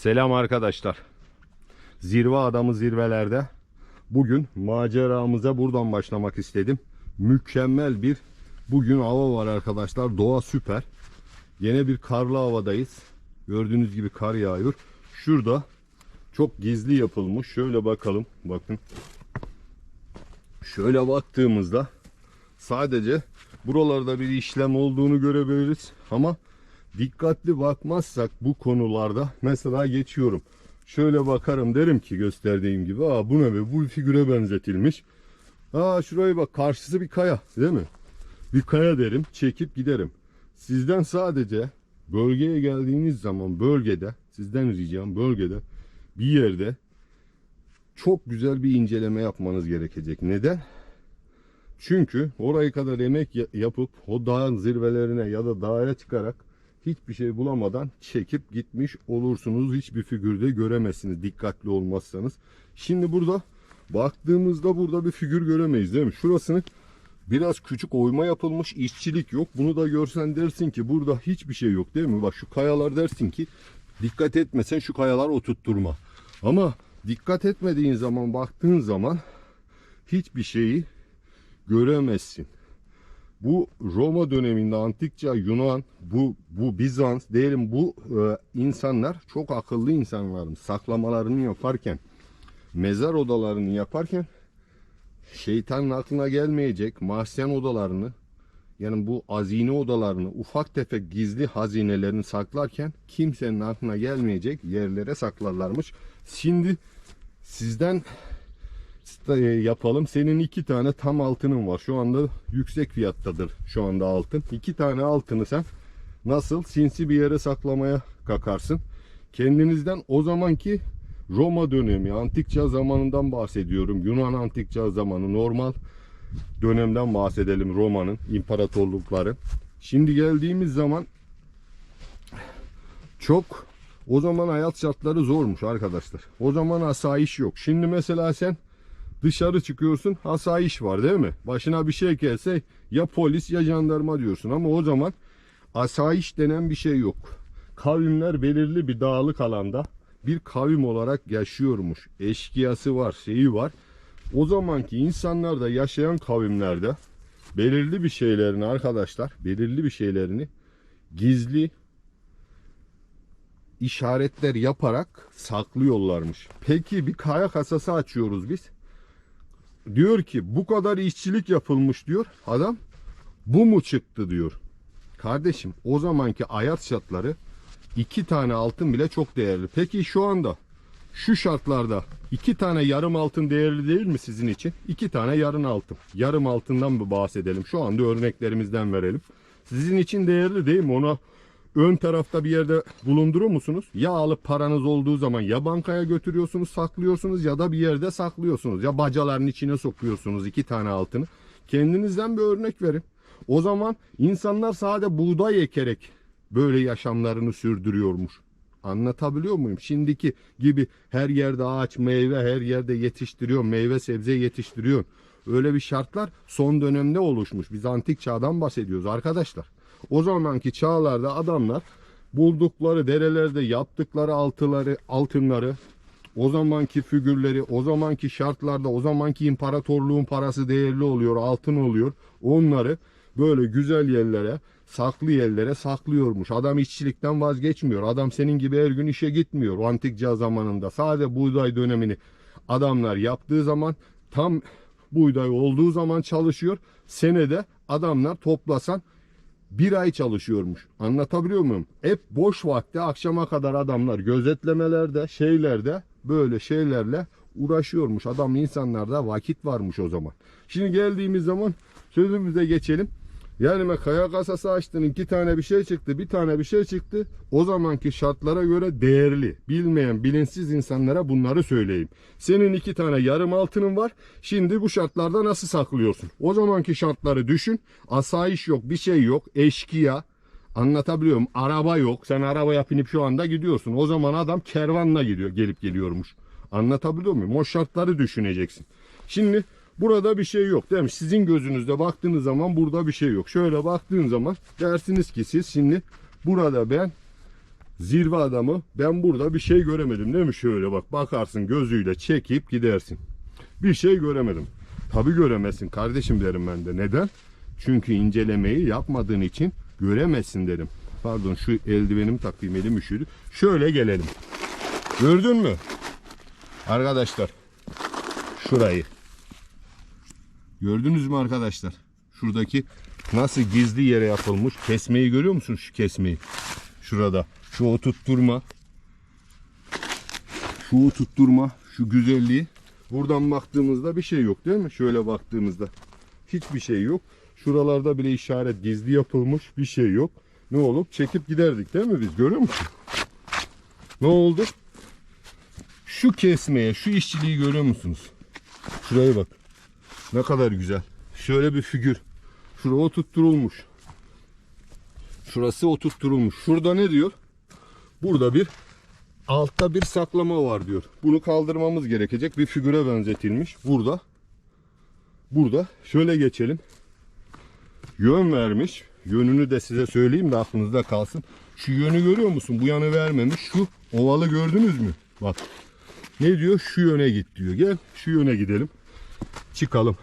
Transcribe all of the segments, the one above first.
Selam arkadaşlar. Zirve adamı zirvelerde. Bugün maceramıza buradan başlamak istedim. Mükemmel bir bugün hava var arkadaşlar. Doğa süper. Yine bir karlı havadayız. Gördüğünüz gibi kar yağıyor. Şurada çok gizli yapılmış. Şöyle bakalım. Bakın. Şöyle baktığımızda sadece buralarda bir işlem olduğunu görebiliriz. Ama dikkatli bakmazsak bu konularda mesela geçiyorum. Şöyle bakarım derim ki gösterdiğim gibi aa bu ne be bu figüre benzetilmiş. Aa şuraya bak karşısı bir kaya değil mi? Bir kaya derim çekip giderim. Sizden sadece bölgeye geldiğiniz zaman bölgede sizden ricam bölgede bir yerde çok güzel bir inceleme yapmanız gerekecek. Neden? Çünkü orayı kadar emek ya- yapıp o dağın zirvelerine ya da dağa çıkarak hiçbir şey bulamadan çekip gitmiş olursunuz. Hiçbir figürde göremezsiniz dikkatli olmazsanız. Şimdi burada baktığımızda burada bir figür göremeyiz değil mi? Şurasını biraz küçük oyma yapılmış işçilik yok. Bunu da görsen dersin ki burada hiçbir şey yok değil mi? Bak şu kayalar dersin ki dikkat etmesen şu kayalar oturtturma. Ama dikkat etmediğin zaman baktığın zaman hiçbir şeyi göremezsin. Bu Roma döneminde antik çağ Yunan, bu bu Bizans diyelim bu e, insanlar çok akıllı insanlar. Saklamalarını yaparken, mezar odalarını yaparken şeytanın aklına gelmeyecek mahzen odalarını yani bu hazine odalarını ufak tefek gizli hazinelerini saklarken kimsenin aklına gelmeyecek yerlere saklarlarmış. Şimdi sizden e, yapalım. Senin iki tane tam altının var. Şu anda yüksek fiyattadır şu anda altın. İki tane altını sen nasıl sinsi bir yere saklamaya kakarsın. Kendinizden o zamanki Roma dönemi, antik çağ zamanından bahsediyorum. Yunan antik çağ zamanı, normal dönemden bahsedelim Roma'nın imparatorlukları. Şimdi geldiğimiz zaman çok o zaman hayat şartları zormuş arkadaşlar. O zaman asayiş yok. Şimdi mesela sen dışarı çıkıyorsun asayiş var değil mi? Başına bir şey gelse ya polis ya jandarma diyorsun ama o zaman asayiş denen bir şey yok. Kavimler belirli bir dağlık alanda bir kavim olarak yaşıyormuş. Eşkıyası var, şeyi var. O zamanki insanlar da yaşayan kavimlerde belirli bir şeylerini arkadaşlar, belirli bir şeylerini gizli işaretler yaparak saklıyorlarmış. Peki bir kaya kasası açıyoruz biz. Diyor ki bu kadar işçilik yapılmış diyor. Adam bu mu çıktı diyor. Kardeşim o zamanki hayat şartları iki tane altın bile çok değerli. Peki şu anda şu şartlarda iki tane yarım altın değerli değil mi sizin için? İki tane yarım altın. Yarım altından mı bahsedelim? Şu anda örneklerimizden verelim. Sizin için değerli değil mi? Ona ön tarafta bir yerde bulundurur musunuz? Ya alıp paranız olduğu zaman ya bankaya götürüyorsunuz saklıyorsunuz ya da bir yerde saklıyorsunuz. Ya bacaların içine sokuyorsunuz iki tane altını. Kendinizden bir örnek verin. O zaman insanlar sadece buğday ekerek böyle yaşamlarını sürdürüyormuş. Anlatabiliyor muyum? Şimdiki gibi her yerde ağaç, meyve, her yerde yetiştiriyor, meyve sebze yetiştiriyor. Öyle bir şartlar son dönemde oluşmuş. Biz antik çağdan bahsediyoruz arkadaşlar. O zamanki çağlarda adamlar buldukları derelerde yaptıkları altıları, altınları, o zamanki figürleri, o zamanki şartlarda, o zamanki imparatorluğun parası değerli oluyor, altın oluyor. Onları böyle güzel yerlere, saklı yerlere saklıyormuş. Adam işçilikten vazgeçmiyor. Adam senin gibi her gün işe gitmiyor. O antik çağ zamanında sadece buğday dönemini adamlar yaptığı zaman tam buğday olduğu zaman çalışıyor. Senede adamlar toplasan bir ay çalışıyormuş. Anlatabiliyor muyum? Hep boş vakti akşama kadar adamlar gözetlemelerde, şeylerde böyle şeylerle uğraşıyormuş. Adam insanlarda vakit varmış o zaman. Şimdi geldiğimiz zaman sözümüze geçelim. Yani kaya kasası açtın iki tane bir şey çıktı bir tane bir şey çıktı. O zamanki şartlara göre değerli. Bilmeyen bilinçsiz insanlara bunları söyleyeyim. Senin iki tane yarım altının var. Şimdi bu şartlarda nasıl saklıyorsun? O zamanki şartları düşün. Asayiş yok bir şey yok. Eşkıya. Anlatabiliyorum. Araba yok. Sen arabaya binip şu anda gidiyorsun. O zaman adam kervanla gidiyor. Gelip geliyormuş. Anlatabiliyor muyum? O şartları düşüneceksin. Şimdi burada bir şey yok değil mi? Sizin gözünüzde baktığınız zaman burada bir şey yok. Şöyle baktığın zaman dersiniz ki siz şimdi burada ben Zirve adamı ben burada bir şey göremedim değil mi? Şöyle bak bakarsın gözüyle çekip gidersin. Bir şey göremedim. Tabi göremezsin kardeşim derim ben de. Neden? Çünkü incelemeyi yapmadığın için göremezsin derim. Pardon şu eldivenim takayım elim üşüdü. Şöyle gelelim. Gördün mü? Arkadaşlar şurayı. Gördünüz mü arkadaşlar? Şuradaki nasıl gizli yere yapılmış kesmeyi görüyor musun şu kesmeyi? Şurada. Şu oturtturma. Şu oturtturma. Şu güzelliği. Buradan baktığımızda bir şey yok değil mi? Şöyle baktığımızda. Hiçbir şey yok. Şuralarda bile işaret gizli yapılmış. Bir şey yok. Ne olup çekip giderdik değil mi biz? Görüyor musun? Ne oldu? Şu kesmeye, şu işçiliği görüyor musunuz? Şuraya bak. Ne kadar güzel. Şöyle bir figür. Şuraya oturtturulmuş. Şurası oturtturulmuş. Şurada ne diyor? Burada bir altta bir saklama var diyor. Bunu kaldırmamız gerekecek. Bir figüre benzetilmiş. Burada. Burada. Şöyle geçelim. Yön vermiş. Yönünü de size söyleyeyim de aklınızda kalsın. Şu yönü görüyor musun? Bu yanı vermemiş. Şu ovalı gördünüz mü? Bak. Ne diyor? Şu yöne git diyor. Gel şu yöne gidelim. Çıkalım.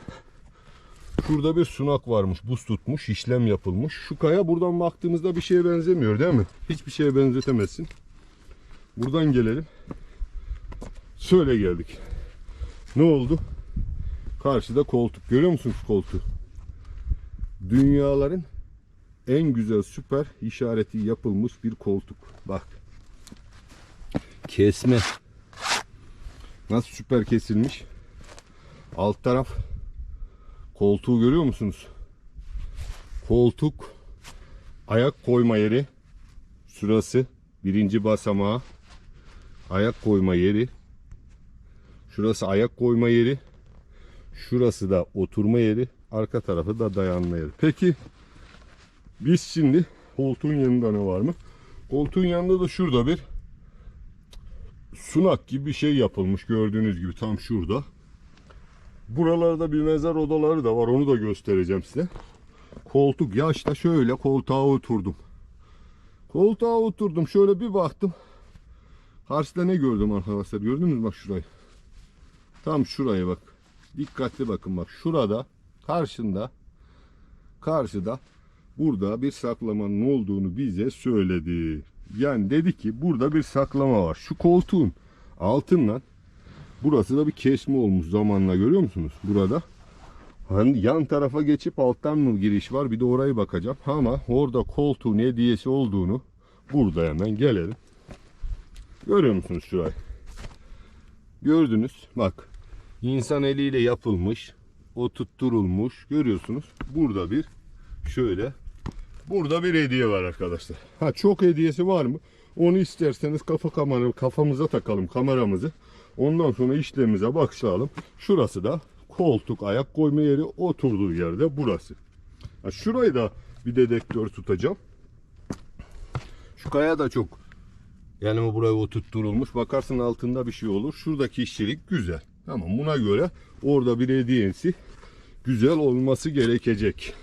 Şurada bir sunak varmış. Buz tutmuş. işlem yapılmış. Şu kaya buradan baktığımızda bir şeye benzemiyor değil mi? Hiçbir şeye benzetemezsin. Buradan gelelim. Şöyle geldik. Ne oldu? Karşıda koltuk. Görüyor musun şu koltuğu? Dünyaların en güzel süper işareti yapılmış bir koltuk. Bak. Kesme. Nasıl süper kesilmiş? Alt taraf koltuğu görüyor musunuz? Koltuk ayak koyma yeri şurası birinci basamağı ayak koyma yeri şurası ayak koyma yeri şurası da oturma yeri arka tarafı da dayanma yeri. Peki biz şimdi koltuğun yanında ne var mı? Koltuğun yanında da şurada bir sunak gibi bir şey yapılmış gördüğünüz gibi tam şurada. Buralarda bir mezar odaları da var onu da göstereceğim size. Koltuk yaşta şöyle koltuğa oturdum. Koltuğa oturdum şöyle bir baktım. Karşıda ne gördüm arkadaşlar gördünüz mü bak şurayı. Tam şuraya bak. Dikkatli bakın bak şurada karşında karşıda burada bir saklamanın olduğunu bize söyledi. Yani dedi ki burada bir saklama var. Şu koltuğun altından burası da bir kesme olmuş zamanla görüyor musunuz? Burada Hani yan tarafa geçip alttan mı giriş var bir de orayı bakacağım. Ama orada koltuğun hediyesi olduğunu burada hemen gelelim. Görüyor musunuz şurayı? Gördünüz. Bak. insan eliyle yapılmış. Oturtturulmuş. Görüyorsunuz. Burada bir şöyle burada bir hediye var arkadaşlar. Ha çok hediyesi var mı? Onu isterseniz kafa kamera kafamıza takalım kameramızı. Ondan sonra işlemimize başlayalım. Şurası da koltuk, ayak koyma yeri oturduğu yerde burası. Ha, şurayı da bir dedektör tutacağım. Şu kaya da çok yani bu buraya oturtturulmuş. Bakarsın altında bir şey olur. Şuradaki işçilik güzel. Tamam buna göre orada bir hediyesi güzel olması gerekecek.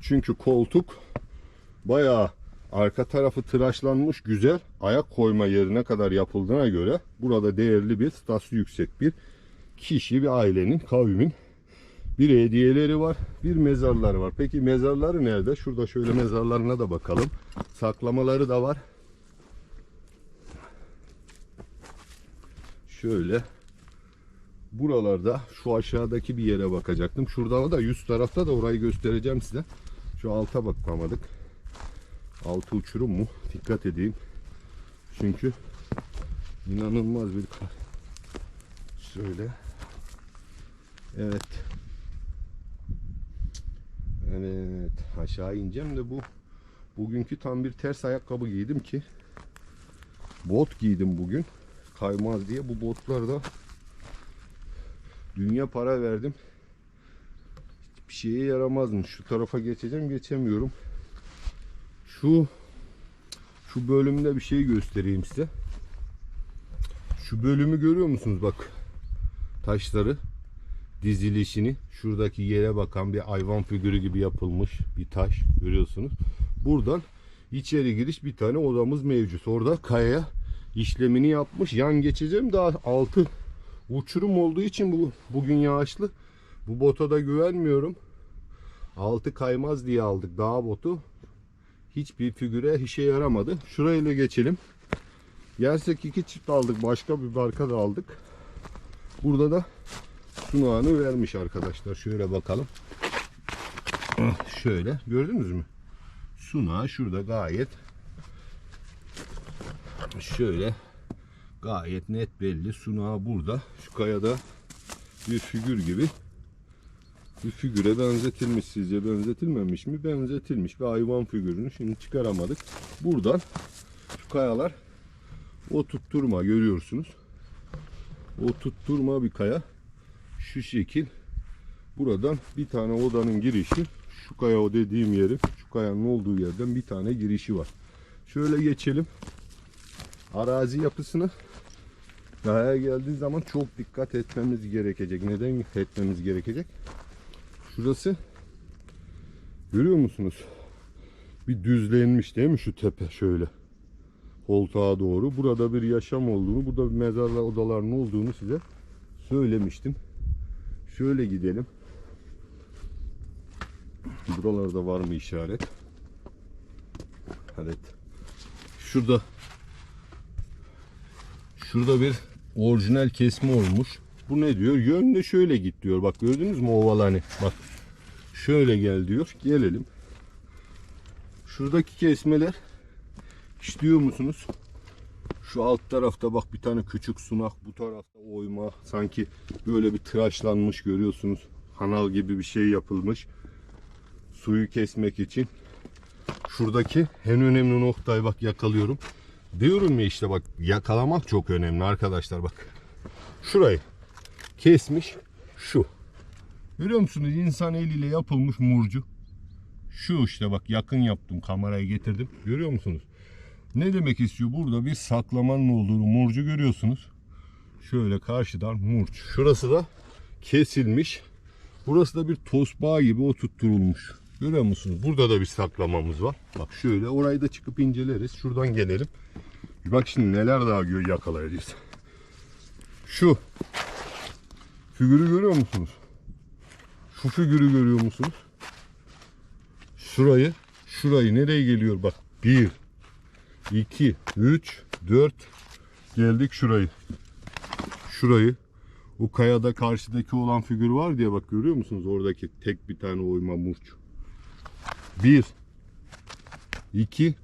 Çünkü koltuk bayağı arka tarafı tıraşlanmış güzel. Ayak koyma yerine kadar yapıldığına göre burada değerli bir statüsü yüksek bir kişi bir ailenin kavmin bir hediyeleri var bir mezarları var. Peki mezarları nerede? Şurada şöyle mezarlarına da bakalım. Saklamaları da var. Şöyle buralarda şu aşağıdaki bir yere bakacaktım. Şurada da yüz tarafta da orayı göstereceğim size. Şu alta bakmadık. Altı uçurum mu? Dikkat edeyim. Çünkü inanılmaz bir kar. Şöyle. Evet. Evet. Aşağı ineceğim de bu bugünkü tam bir ters ayakkabı giydim ki bot giydim bugün. Kaymaz diye bu botlarda dünya para verdim. Bir şeye yaramazmış. Şu tarafa geçeceğim geçemiyorum. Şu şu bölümde bir şey göstereyim size. Şu bölümü görüyor musunuz bak. Taşları dizilişini şuradaki yere bakan bir hayvan figürü gibi yapılmış bir taş görüyorsunuz. Buradan içeri giriş bir tane odamız mevcut. Orada kayaya işlemini yapmış. Yan geçeceğim daha altı uçurum olduğu için bu bugün yağışlı. Bu bota da güvenmiyorum. Altı kaymaz diye aldık dağ botu. Hiçbir figüre işe yaramadı. Şurayla geçelim. Yersek iki çift aldık. Başka bir barka da aldık. Burada da sunağını vermiş arkadaşlar. Şöyle bakalım. Ah, Şöyle gördünüz mü? Sunağı şurada gayet şöyle gayet net belli. Sunağı burada. Şu kayada bir figür gibi bir figüre benzetilmiş. Sizce benzetilmemiş mi? Benzetilmiş. Bir hayvan figürünü şimdi çıkaramadık. Buradan şu kayalar o tutturma görüyorsunuz. O tutturma bir kaya. Şu şekil. Buradan bir tane odanın girişi. Şu kaya o dediğim yerin. Şu kayanın olduğu yerden bir tane girişi var. Şöyle geçelim. Arazi yapısını Kayaya geldiği zaman çok dikkat etmemiz gerekecek. Neden etmemiz gerekecek? Şurası görüyor musunuz? Bir düzlenmiş değil mi şu tepe şöyle. Koltuğa doğru. Burada bir yaşam olduğunu, burada bir mezarlar odalarının olduğunu size söylemiştim. Şöyle gidelim. Buralarda var mı işaret? Evet. Şurada Şurada bir orijinal kesme olmuş. Bu ne diyor? Yönle şöyle git diyor. Bak gördünüz mü ovalanı? Bak. Şöyle gel diyor. Gelelim. Şuradaki kesmeler işliyor musunuz? Şu alt tarafta bak bir tane küçük sunak. Bu tarafta oyma. Sanki böyle bir tıraşlanmış görüyorsunuz. Kanal gibi bir şey yapılmış. Suyu kesmek için. Şuradaki en önemli noktayı bak yakalıyorum. Diyorum ya işte bak yakalamak çok önemli arkadaşlar bak. Şurayı kesmiş şu. Görüyor musunuz insan eliyle yapılmış murcu. Şu işte bak yakın yaptım kamerayı getirdim. Görüyor musunuz? Ne demek istiyor? Burada bir saklamanın olduğunu murcu görüyorsunuz. Şöyle karşıdan murç. Şurası da kesilmiş. Burası da bir tosbağa gibi oturtturulmuş. Görüyor musunuz? Burada da bir saklamamız var. Bak şöyle orayı da çıkıp inceleriz. Şuradan gelelim. Bak şimdi neler daha yakalayacağız. Şu figürü görüyor musunuz? Şu figürü görüyor musunuz? Şurayı, şurayı nereye geliyor? Bak 1, 2, 3, 4 geldik şurayı. Şurayı o kayada karşıdaki olan figür var diye bak görüyor musunuz? Oradaki tek bir tane oyma murç. 1 2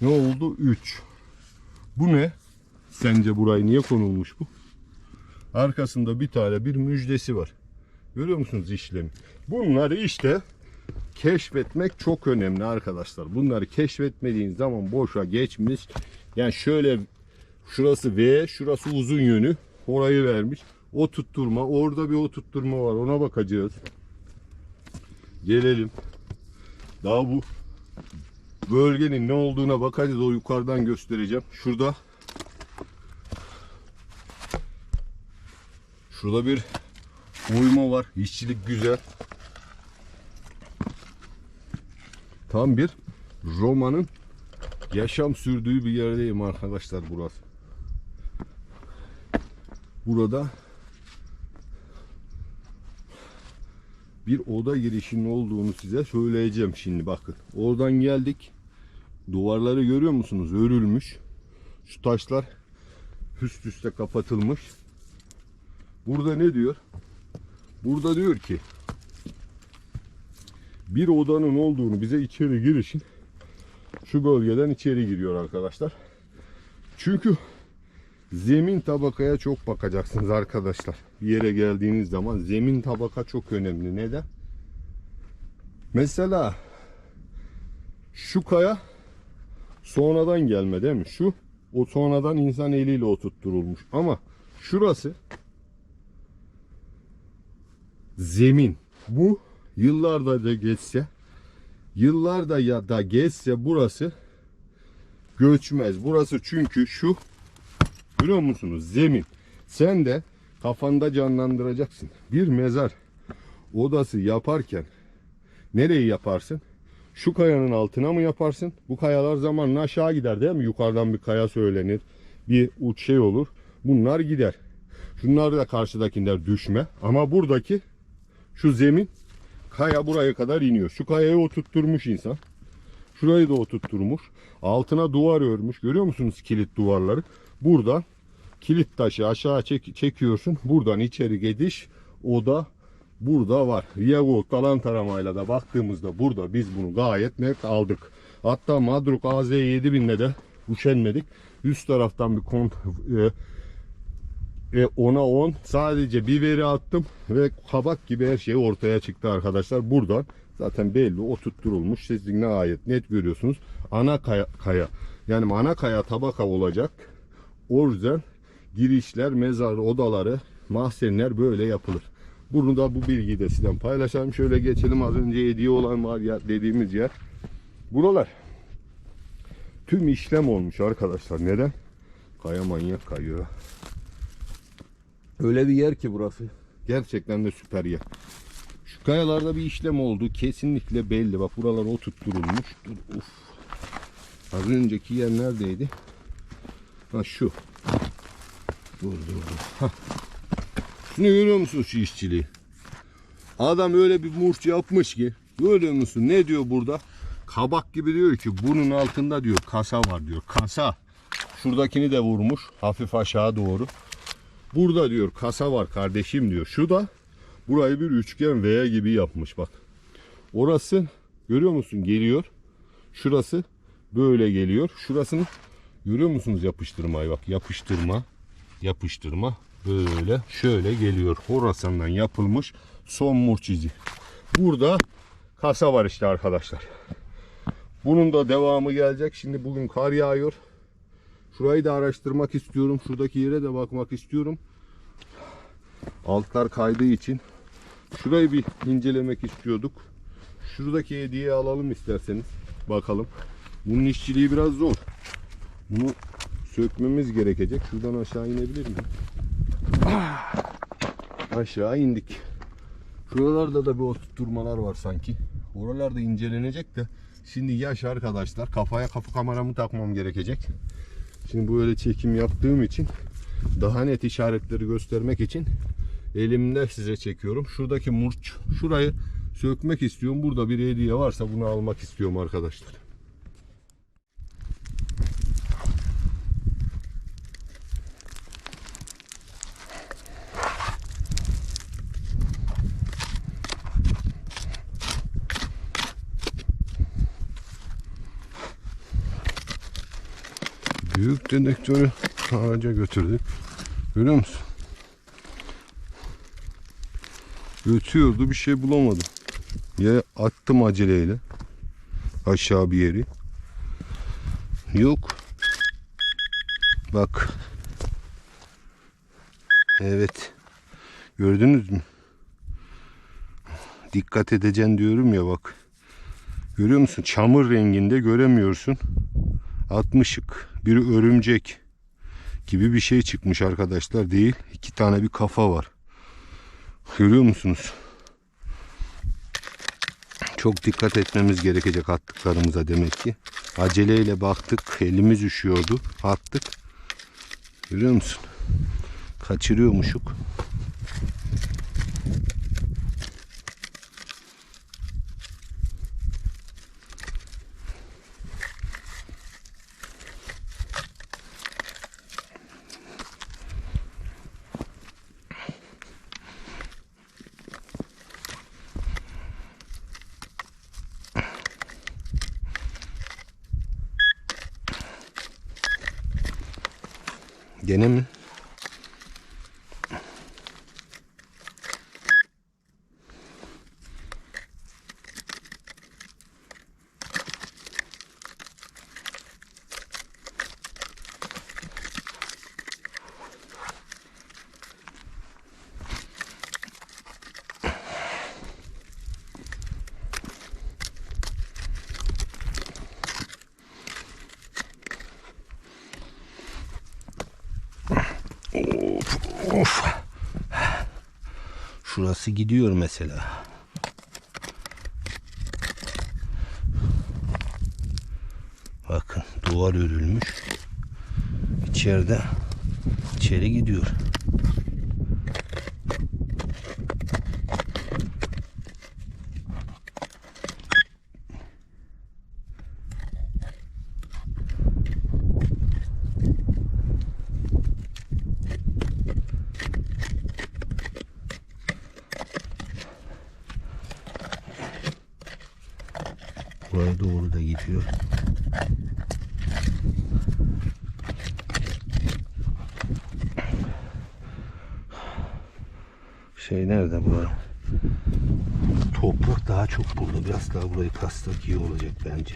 ne oldu? 3 Bu ne? Sence burayı niye konulmuş bu? Arkasında bir tane bir müjdesi var. Görüyor musunuz işlemi? Bunları işte keşfetmek çok önemli arkadaşlar. Bunları keşfetmediğin zaman boşa geçmiş. Yani şöyle şurası V, şurası uzun yönü. Orayı vermiş. O tutturma, orada bir o tutturma var. Ona bakacağız. Gelelim. Daha bu bölgenin ne olduğuna bakacağız. O yukarıdan göstereceğim. Şurada Şurada bir uyuma var. İşçilik güzel. Tam bir Roma'nın yaşam sürdüğü bir yerdeyim arkadaşlar burası. Burada bir oda girişinin olduğunu size söyleyeceğim şimdi bakın. Oradan geldik. Duvarları görüyor musunuz? Örülmüş. Şu taşlar üst üste kapatılmış. Burada ne diyor? Burada diyor ki bir odanın olduğunu bize içeri girişin şu bölgeden içeri giriyor arkadaşlar. Çünkü zemin tabakaya çok bakacaksınız arkadaşlar. Bir yere geldiğiniz zaman zemin tabaka çok önemli. Neden? Mesela şu kaya sonradan gelme değil mi? Şu o sonradan insan eliyle oturtturulmuş. Ama şurası zemin. Bu yıllarda da geçse yıllarda ya da geçse burası göçmez. Burası çünkü şu görüyor musunuz? Zemin. Sen de kafanda canlandıracaksın. Bir mezar odası yaparken nereyi yaparsın? Şu kayanın altına mı yaparsın? Bu kayalar zamanla aşağı gider değil mi? Yukarıdan bir kaya söylenir. Bir uç şey olur. Bunlar gider. Şunlar da karşıdakiler düşme. Ama buradaki şu zemin kaya buraya kadar iniyor. Şu kayayı oturtturmuş insan. Şurayı da oturtturmuş. Altına duvar örmüş. Görüyor musunuz kilit duvarları? Buradan kilit taşı aşağı çek- çekiyorsun. Buradan içeri gidiş oda burada var. Viagold alan taramayla da baktığımızda burada biz bunu gayet net aldık. Hatta Madruk AZ7000'le de üşenmedik. Üst taraftan bir kont e, e, ona 10 sadece bir veri attım ve kabak gibi her şey ortaya çıktı arkadaşlar. Buradan zaten belli oturtturulmuş. Siz ne ayet net görüyorsunuz. Ana kaya, kaya yani ana kaya tabaka olacak. O yüzden girişler, mezar odaları, mahzenler böyle yapılır. Bunu da bu bilgiyi de sizden paylaşalım. Şöyle geçelim az önce hediye olan var ya dediğimiz yer. Buralar tüm işlem olmuş arkadaşlar. Neden? Kaya manyak kayıyor. Öyle bir yer ki burası. Gerçekten de süper yer. Şu kayalarda bir işlem oldu. Kesinlikle belli. Bak buralar oturtturulmuş. Dur, uf. Az önceki yer neredeydi? Ha şu. Dur dur dur. Hah. Şunu görüyor musun şu işçiliği? Adam öyle bir murç yapmış ki. Görüyor musun? Ne diyor burada? Kabak gibi diyor ki bunun altında diyor kasa var diyor. Kasa. Şuradakini de vurmuş. Hafif aşağı doğru. Burada diyor kasa var kardeşim diyor. Şu da burayı bir üçgen V gibi yapmış bak. Orası görüyor musun geliyor. Şurası böyle geliyor. Şurasını görüyor musunuz yapıştırmayı bak yapıştırma yapıştırma böyle şöyle geliyor. Horasan'dan yapılmış son izi. Burada kasa var işte arkadaşlar. Bunun da devamı gelecek. Şimdi bugün kar yağıyor. Şurayı da araştırmak istiyorum. Şuradaki yere de bakmak istiyorum. Altlar kaydığı için. Şurayı bir incelemek istiyorduk. Şuradaki hediyeyi alalım isterseniz. Bakalım. Bunun işçiliği biraz zor. Bunu sökmemiz gerekecek. Şuradan aşağı inebilir miyim? Aşağı indik. Şuralarda da bir oturtmalar var sanki. Oralarda incelenecek de. Şimdi yaş arkadaşlar. Kafaya kafa kameramı takmam gerekecek. Şimdi böyle çekim yaptığım için daha net işaretleri göstermek için elimde size çekiyorum. Şuradaki murç, şurayı sökmek istiyorum. Burada bir hediye varsa bunu almak istiyorum arkadaşlar. Büyük dedektörü ağaca götürdük. Görüyor musun? Götüyordu bir şey bulamadım. Ya attım aceleyle aşağı bir yeri. Yok. Bak. Evet. Gördünüz mü? Dikkat edeceksin diyorum ya bak. Görüyor musun? Çamur renginde göremiyorsun. Atmışık. Bir örümcek gibi bir şey çıkmış arkadaşlar değil. İki tane bir kafa var. Görüyor musunuz? Çok dikkat etmemiz gerekecek attıklarımıza demek ki. Aceleyle baktık. Elimiz üşüyordu. Attık. Görüyor musun? Kaçırıyormuşuk. Gene mi? Of, of. Şurası gidiyor mesela. Bakın duvar örülmüş. İçeride içeri gidiyor. Şey nerede bu? Toprak daha çok burada. Biraz daha burayı kastak iyi olacak bence.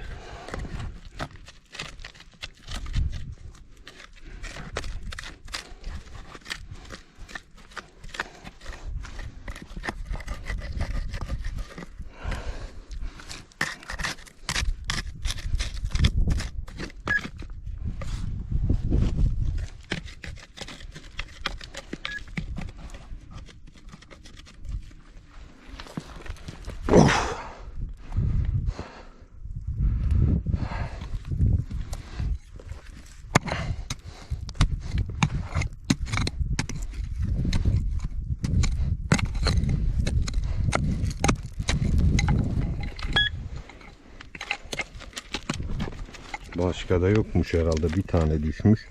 Başka da yokmuş herhalde. Bir tane düşmüş.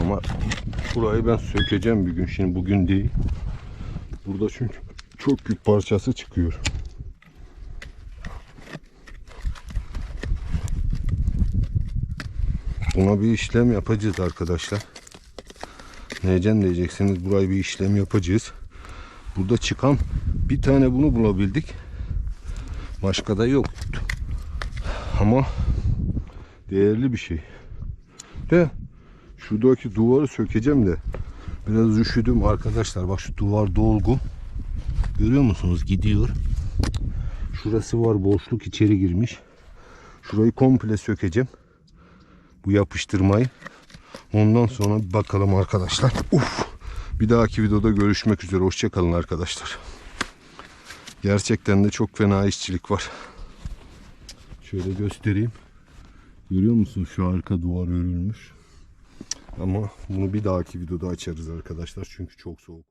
Ama burayı ben sökeceğim bir gün. Şimdi bugün değil. Burada çünkü çok büyük parçası çıkıyor. Buna bir işlem yapacağız arkadaşlar. Neyeceğim diyeceksiniz. Burayı bir işlem yapacağız. Burada çıkan bir tane bunu bulabildik. Başka da yok. Ama değerli bir şey. De şuradaki duvarı sökeceğim de biraz üşüdüm arkadaşlar. Bak şu duvar dolgu. Görüyor musunuz? Gidiyor. Şurası var boşluk içeri girmiş. Şurayı komple sökeceğim. Bu yapıştırmayı. Ondan sonra bakalım arkadaşlar. Uf. Bir dahaki videoda görüşmek üzere. Hoşçakalın arkadaşlar. Gerçekten de çok fena işçilik var. Şöyle göstereyim. Görüyor musun şu arka duvar örülmüş. Ama bunu bir dahaki videoda açarız arkadaşlar çünkü çok soğuk.